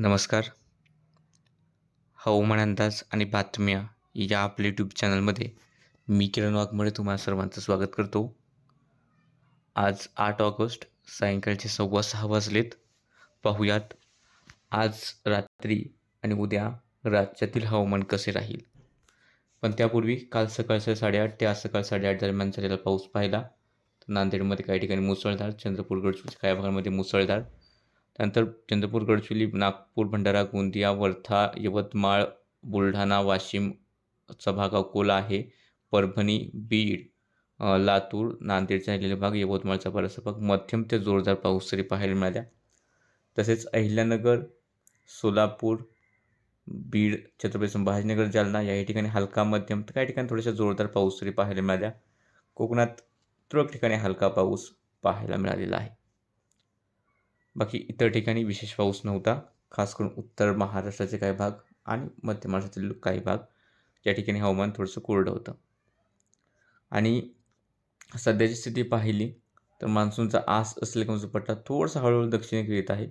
नमस्कार. हवामान अंदाज आणि बातम्या या आपल्या यूट्यूब चॅनलमध्ये मी किरण वाघमोडे तुम्हाला सर्वांचं स्वागत करतो. आज आठ ऑगस्ट सायंकाळचे सव्वा सहा वाजलेत. पाहूयात आज रात्री आणि उद्या राज्यातील हवामान कसे राहील? पण त्यापूर्वी काल सकाळच्या साडेआठ ते आज सकाळ साडेआठ दरम्यान झालेला पाऊस पाहिला. नांदेडमध्ये काही ठिकाणी मुसळधार चंद्रपूर गडचिरोली काही भागामध्ये मुसळधार. त्यानंतर चंद्रपूर गडचिरोली नागपूर भंडारा गोंदिया वर्धा यवतमाळ बुलढाणा वाशिमचा भाग अकोला आहे परभणी बीड लातूर नांदेडचा राहिलेला भाग यवतमाळचा बराचसा भाग मध्यम ते जोरदार पाऊस तरी पाहायला मिळाल्या. तसेच अहिल्यानगर सोलापूर बीड छत्रपती संभाजीनगर जालना याही ठिकाणी हलका मध्यम तर काही ठिकाणी थोड्याशा जोरदार पाऊस तरी पाहायला मिळाल्या. कोकणात तुरळक ठिकाणी हलका पाऊस पाहायला मिळालेला आहे. बाकी इतर ठिकाणी विशेष पाऊस नव्हता खास करून उत्तर महाराष्ट्राचे काही भाग आणि मध्य महाराष्ट्रातील काही भाग. या ठिकाणी हवामान थोडंसं कोरडं होतं. आणि सध्याची स्थिती पाहिली तर मान्सूनचा आस असलेला पट्टा थोडासा हळूहळू दक्षिणेकडे येत आहे.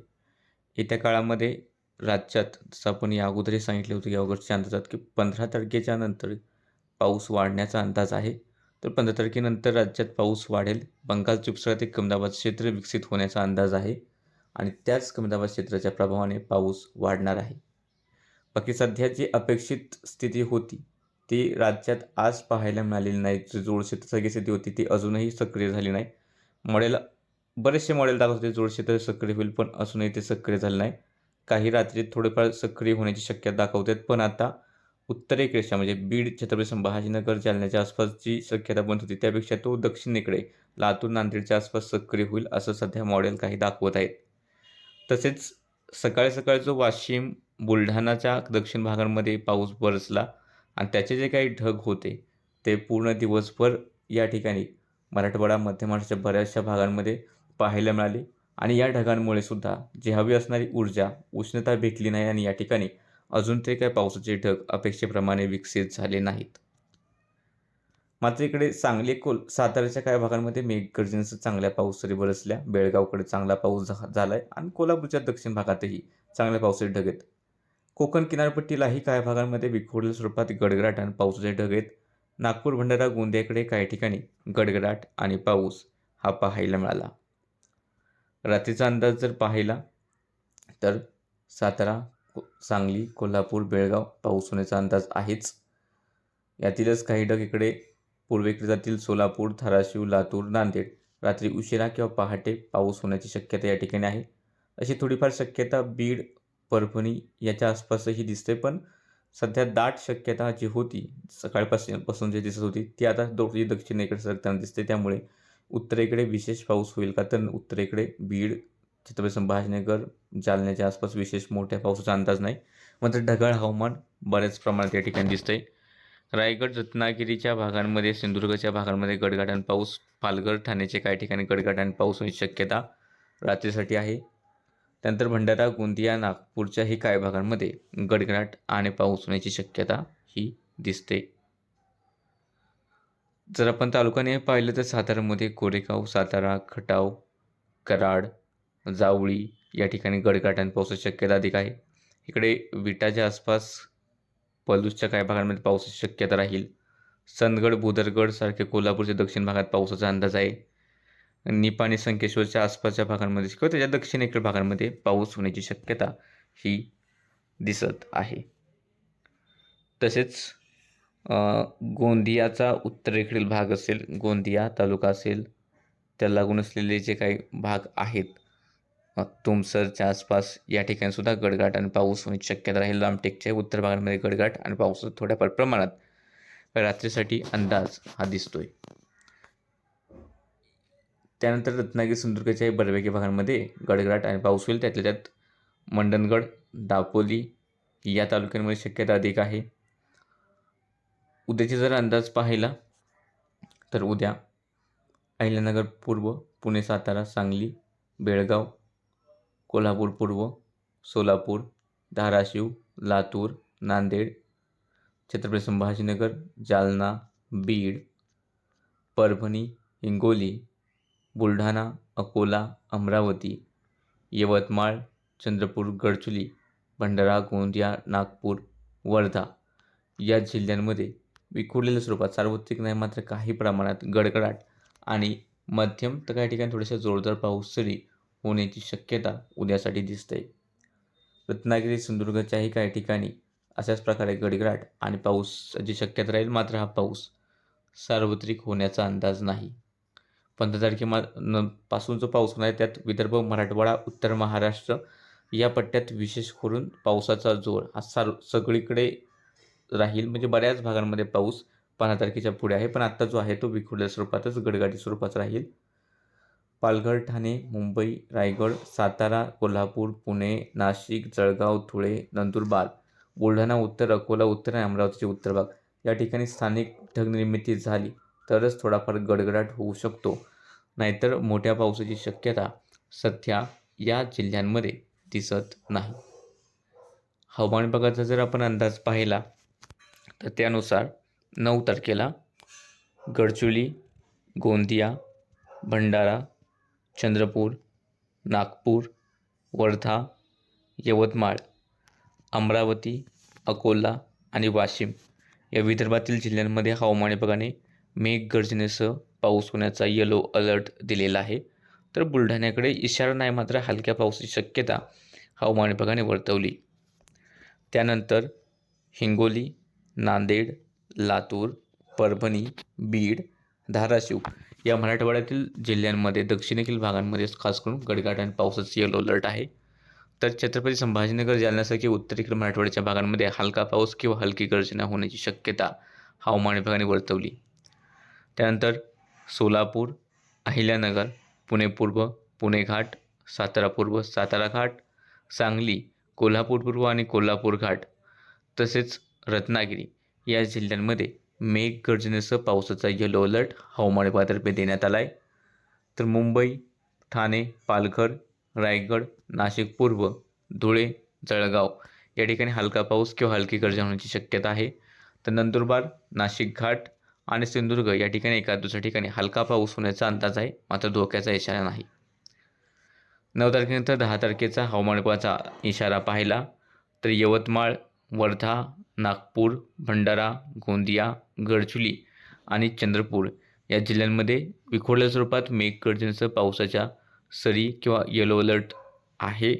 येत्या काळामध्ये राज्यात जसं आपण या अगोदरही सांगितले होते या ऑगस्टच्या अंदाजात की पंधरा तारखेच्या नंतर पाऊस वाढण्याचा अंदाज आहे. तर पंधरा तारखेनंतर राज्यात पाऊस वाढेल. बंगाल उपसागरात एक कमदाबाद क्षेत्र विकसित होण्याचा अंदाज आहे. आणि त्याच कमी क्षेत्राच्या प्रभावाने पाऊस वाढणार आहे. बाकी सध्या जी अपेक्षित स्थिती होती ती राज्यात आज पाहायला मिळालेली नाही. जी जोड स्थिती होती ती अजूनही सक्रिय झाली नाही. मॉडेल बरेचसे मॉडेल दाखवत होते जोड सक्रिय होईल पण अजूनही ते सक्रिय झालं नाही. काही रात्री थोडेफार सक्रिय होण्याची शक्यता दाखवतात पण आता उत्तरेकडच्या म्हणजे बीड छत्रपती संभाजीनगर जालन्याच्या आसपासची शक्यता बनत होती त्यापेक्षा तो दक्षिणेकडे लातूर नांदेडच्या आसपास सक्रिय होईल असं सध्या मॉडेल काही दाखवत आहेत. तसेच सकाळी सकाळी जो वाशिम बुलढाणाच्या दक्षिण भागांमध्ये पाऊस बरसला आणि त्याचे जे काही ढग होते ते पूर्ण दिवसभर या ठिकाणी मराठवाडा मध्य महाराष्ट्राच्या बऱ्याचशा भागांमध्ये पाहायला मिळाले. आणि या ढगांमुळे सुद्धा जी हवी असणारी ऊर्जा उष्णता भेटली नाही आणि या ठिकाणी अजून ते काही पावसाचे ढग अपेक्षेप्रमाणे विकसित झाले नाहीत. मात्र इकडे सांगली कोल साताऱ्याच्या काही भागांमध्ये मेघगर्जनेसह चांगल्या पाऊस तरी बरसल्या. बेळगावकडे चांगला पाऊस झाला आहे आणि कोल्हापूरच्या दक्षिण भागातही चांगल्या पावसाचे ढग आहेत. कोकण किनारपट्टीलाही काही भागांमध्ये विखुरलेल्या स्वरूपात गडगडाट आणि पावसाचे ढग आहेत. नागपूर भंडारा गोंदियाकडे काही ठिकाणी गडगडाट आणि पाऊस हा पाहायला मिळाला. रात्रीचा अंदाज जर पाहिला तर सातारा सांगली कोल्हापूर बेळगाव पाऊस होण्याचा अंदाज आहेच. यातीलच काही ढग इकडे पूर्वेकडे जातील सोलापूर धाराशिव लातूर नांदेड रात्री उशिरा किंवा पहाटे पाऊस होण्याची शक्यता या ठिकाणी आहे. अशी थोडीफार शक्यता बीड परभणी याच्या आसपासही दिसते पण सध्या दाट शक्यता जी होती सकाळपासून जी दिसत होती ती आता दोघी दक्षिणेकडे सरकताना दिसते. त्यामुळे उत्तरेकडे विशेष पाऊस होईल का? तर उत्तरेकडे बीड छत्रपती संभाजीनगर जालन्याच्या आसपास विशेष मोठ्या पावसाचा अंदाज नाही. मात्र ढगाळ हवामान बऱ्याच प्रमाणात या ठिकाणी दिसतंय. रायगड रत्नागिरीच्या भागांमध्ये सिंधुदुर्गच्या भागांमध्ये गडगडाट पाऊस पालघर ठाण्याचे काही ठिकाणी गडगडाट पाऊस होण्याची शक्यता रात्रीसाठी आहे. त्यानंतर भंडारा गोंदिया नागपूरच्याही काही भागांमध्ये गडगडाट आणि पाऊस होण्याची शक्यता ही दिसते. जर आपण तालुक्याने पाहिलं तर सातारामध्ये कोरेगाव सातारा खटाव कराड जावळी या ठिकाणी गडगडाट आणि पावसाची शक्यता अधिक आहे. इकडे विटाच्या आसपास पलूसच्या काही भागांमध्ये पावसाची शक्यता राहील. सनगड भुदरगड सारखे कोल्हापूरच्या दक्षिण भागात पावसाचा अंदाज आहे. निपाणी संकेश्वरच्या आसपासच्या भागांमध्ये किंवा त्याच्या दक्षिणेकडील भागांमध्ये पाऊस होण्याची शक्यता ही दिसत आहे. तसेच गोंदियाचा उत्तरेकडील भाग असेल गोंदिया तालुका असेल त्याला लागून असलेले जे काही भाग आहेत तुमसरच्या आसपास या ठिकाणीसुद्धा गडगाट आणि पाऊस होण्याची शक्यता राहील. रामटेकच्या उत्तर भागांमध्ये गडगाट आणि पाऊस थोड्याफार प्रमाणात रात्रीसाठी अंदाज हा दिसतोय. त्यानंतर रत्नागिरी सिंधुदुर्गच्या बऱ्यापैकी भागांमध्ये गडगडाट आणि पाऊस होईल. त्यातल्या त्यात मंडणगड दापोली या तालुक्यांमध्ये शक्यता अधिक आहे. उद्याचे जर अंदाज पाहिला तर उद्या अहिल्यानगर पूर्व पुणे सातारा सांगली बेळगाव कोल्हापूर पूर्व सोलापूर धाराशिव लातूर नांदेड छत्रपती संभाजीनगर जालना बीड परभणी हिंगोली बुलढाणा अकोला अमरावती यवतमाळ चंद्रपूर गडचुली भंडारा गोंदिया नागपूर वर्धा या जिल्ह्यांमध्ये विखुरलेल्या स्वरूपात सार्वत्रिक नाही मात्र काही प्रमाणात गडगडाट आणि मध्यम तर काही ठिकाणी थोड्याशा जोरदार पाऊस सरी होण्याची शक्यता उद्यासाठी दिसते. रत्नागिरी सिंधुदुर्गच्याही काही ठिकाणी अशाच प्रकारे गडगडाट आणि पाऊसाची शक्यता राहील मात्र हा पाऊस सार्वत्रिक होण्याचा अंदाज नाही. पंधरा तारखेमा न पासून जो पाऊस होणार आहे त्यात विदर्भ मराठवाडा उत्तर महाराष्ट्र या पट्ट्यात विशेष करून पावसाचा जोर हा सार सगळीकडे राहील. म्हणजे बऱ्याच भागांमध्ये पाऊस पंधरा तारखेच्या पुढे आहे पण आत्ता जो आहे तो विखुरल्या स्वरूपातच गडगाडी स्वरूपात राहील. पालघर ठाणे मुंबई रायगड सातारा कोल्हापूर पुणे नाशिक जळगाव धुळे नंदुरबार बुलढाणा उत्तर अकोला उत्तर आणि अमरावतीचे उत्तर भाग. या ठिकाणी स्थानिक ढगनिर्मिती झाली तरच थोडाफार गडगडाट होऊ शकतो. नाहीतर मोठ्या पावसाची शक्यता सध्या या जिल्ह्यांमध्ये दिसत नाही. हवामान विभागाचा जर आपण अंदाज पाहिला तर त्यानुसार नऊ तारखेला गडचुली गोंदिया भंडारा चंद्रपूर नागपूर वर्धा यवतमाळ अमरावती अकोला आणि वाशिम या विदर्भातील जिल्ह्यांमध्ये हवामान विभागाने मेघगर्जनेसह पाऊस होण्याचा येलो अलर्ट दिलेला आहे. तर बुलढाण्याकडे इशारा नाही मात्र हलक्या पावसाची शक्यता हवामान विभागाने वर्तवली. त्यानंतर हिंगोली नांदेड लातूर परभणी बीड धाराशिव या मराठवाड्यातील जिल्ह्यांमध्ये दक्षिणेखील भागांमध्ये खास करून गडगाड आणि पावसाचे येलो अलर्ट आहे. तर छत्रपती संभाजीनगर जालन्यासारखी उत्तरेकडील मराठवाड्याच्या भागांमध्ये हलका पाऊस किंवा हलकी गर्जना होण्याची शक्यता हवामान विभागाने वर्तवली. त्यानंतर सोलापूर अहिल्यानगर पुणे पूर्व पुणे घाट सातारा पूर्व सातारा घाट सांगली कोल्हापूर पूर्व आणि कोल्हापूर घाट तसेच रत्नागिरी या जिल्ह्यांमध्ये मेघगर्जनेसह पावसाचा येलो अलर्ट हवामान विभागातर्फे देण्यात आला आहे तर मुंबई ठाणे पालघर रायगड नाशिक पूर्व धुळे जळगाव या ठिकाणी हलका पाऊस किंवा हलकी गर्जना होण्याची शक्यता आहे. तर नंदुरबार नाशिक घाट आणि सिंधुदुर्ग या ठिकाणी एका दुसऱ्या ठिकाणी हलका पाऊस होण्याचा अंदाज आहे मात्र धोक्याचा इशारा नाही. नऊ तारखेनंतर दहा तारखेचा हवामान विभागाचा इशारा पाहिला. तर यवतमाळ वर्धा नागपूर भंडारा गोंदिया गडचुली आणि चंद्रपूर या जिल्ह्यांमध्ये विखुरल्या स्वरूपात मेघगर्जनेसह पावसाच्या सरी किंवा येलो अलर्ट आहे.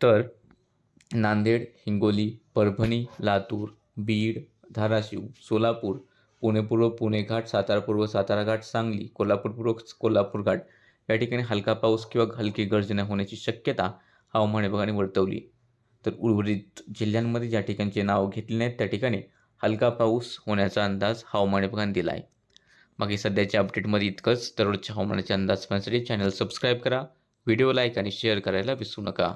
तर नांदेड हिंगोली परभणी लातूर बीड धाराशिव सोलापूर पुणे पूर्व पुणे घाट सातारा पूर्व सातारा घाट सांगली कोल्हापूर पूर्व कोल्हापूर घाट या ठिकाणी हलका पाऊस किंवा हलकी गर्जना होण्याची शक्यता हवामान विभागाने वर्तवली. तर उर्वरित जिल्ह्यांमध्ये ज्या ठिकाणचे नाव घेतले नाहीत त्या ठिकाणी हलका पाऊस होण्याचा अंदाज हवामान विभागाने दिला आहे. बाकी सध्याच्या अपडेटमध्ये इतकंच. दररोजच्या हवामानाचे अंदाज पाहण्यासाठी चॅनल सबस्क्राईब करा. व्हिडिओ लाईक आणि शेअर करायला विसरू नका.